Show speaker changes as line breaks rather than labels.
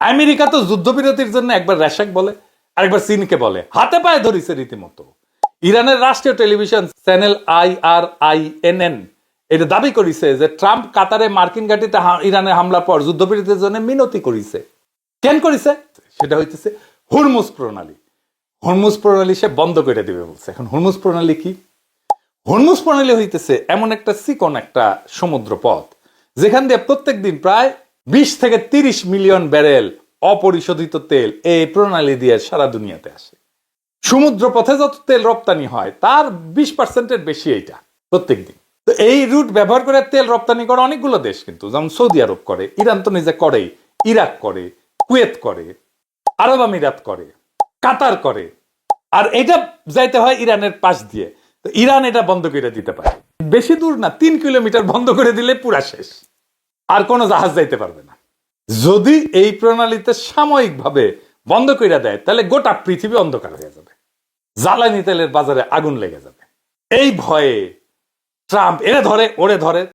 America তো যুদ্ধবিরতির জন্য একবার র্যাশাক বলে, আরেকবার চীনকে বলে। হাতে পায়ে ধরিছে রীতিমতো। ইরানের রাষ্ট্রীয় television channel I R I N N এটা দাবি করেছে যে ট্রাম্প কাতারে মার্কিন ঘাটিতে ইরানের হামলার পর যুদ্ধবিরতির জন্য মিনতি করেছে। কেন করেছে? সেটা হইতেছে হুরমুজ প্রণালী। হরমুজ প্রণালী সে বন্ধ করে দিবে বলছে। এখন হরমুজ প্রণালী কি? হরমুজ প্রণালী হইতেছে এমন একটা সিকন একটা সমুদ্র পথ যেখান দিয়ে প্রত্যেক দিন প্রায় বিশ থেকে তিরিশ মিলিয়ন ব্যারেল অপরিশোধিত তেল এই প্রণালী দিয়ে সারা দুনিয়াতে আসে। সমুদ্র পথে যত তেল রপ্তানি হয়, তার বিশ পার্সেন্টের বেশি এইটা প্রত্যেক দিন তো এই রুট ব্যবহার করে তেল রপ্তানি করে অনেকগুলো দেশ কিন্তু, যেমন সৌদি আরব করে, ইরান তো নিজে করেই, ইরাক করে, কুয়েত করে, আরব আমিরাত করে, কাতার করে, আর এটা যাইতে হয় ইরানের পাশ দিয়ে। তো ইরান এটা বন্ধ করে দিতে পারে। বেশি দূর না, তিন কিলোমিটার বন্ধ করে দিলে পুরা শেষ। আর কোনো জাহাজ যাইতে পারবে না। যদি এই প্রণালীতে সাময়িকভাবে বন্ধ করে দেয়, তাহলে গোটা পৃথিবী অন্ধকার হয়ে যাবে। জ্বালানি তেলের বাজারে আগুন লেগে যাবে। এই ভয়ে ট্রাম্প এরে ধরে, ওরে ধরে